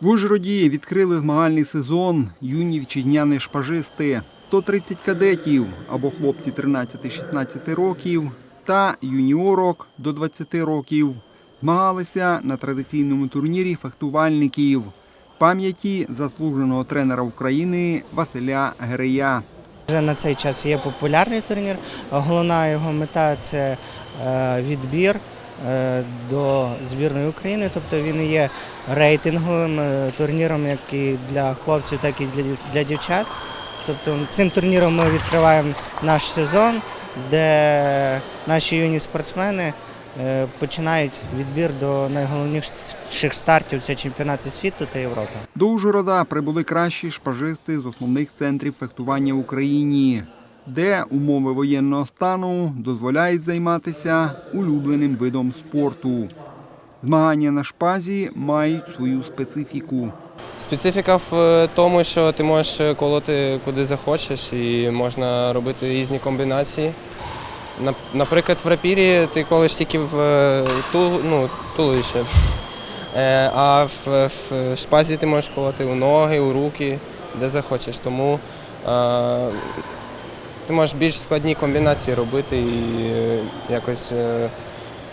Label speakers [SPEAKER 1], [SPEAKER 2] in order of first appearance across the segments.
[SPEAKER 1] В Ужгороді відкрили змагальний сезон юні вітчизняні шпажисти. 130 кадетів або хлопці 13-16 років та юніорок до 20 років змагалися на традиційному турнірі фехтувальників пам'яті заслуженого тренера України Василя Герея.
[SPEAKER 2] Вже на цей час є популярний турнір. Головна його мета це е, відбір до збірної України. Тобто він є рейтинговим е, турніром, як і для хлопців, так і для, дівчат. Тобто цим турніром ми відкриваємо наш сезон, де наші юні спортсмени е, починають відбір до найголовніших стартів це чемпіонати світу та Європи.
[SPEAKER 1] До Ужгорода прибули кращі шпажисти з основних центрів фехтування в Україні, де умови воєнного стану дозволяють займатися улюбленим видом спорту. Змагання на шпазі мають свою специфіку.
[SPEAKER 3] Специфіка в е, тому, що ти можеш колоти куди захочеш і можна робити різні комбінації. Наприклад, в рапірі ти колиш тільки в е, ту, ну, туловище, Е, а в, в шпазі ти можеш колоти у ноги, у руки, де захочеш. Тому ти можеш більш складні комбінації робити і е, якось е,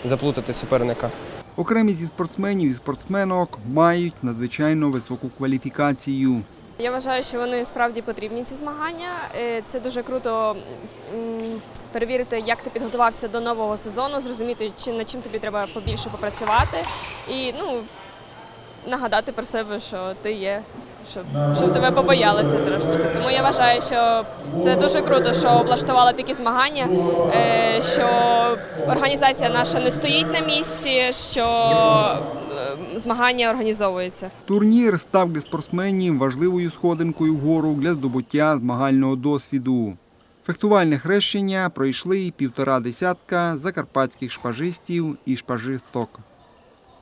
[SPEAKER 3] заплутати суперника.
[SPEAKER 1] Окремі зі спортсменів і спортсменок мають надзвичайно високу кваліфікацію.
[SPEAKER 4] Я вважаю, що вони справді потрібні ці змагання. Е, Це дуже круто перевірити, як ти підготувався до нового сезону, зрозуміти, чи над чим тобі треба побільше попрацювати, і ну нагадати про себе, що ти є, щоб, щоб тебе побоялися трошечки. Тому я вважаю, що це дуже круто, що влаштували такі змагання, е, що організація наша не стоїть на місці, що е, змагання організовуються.
[SPEAKER 1] Турнір став для спортсменів важливою сходинкою вгору для здобуття змагального досвіду. Фехтувальне хрещення пройшли півтора десятка закарпатських шпажистів і шпажисток.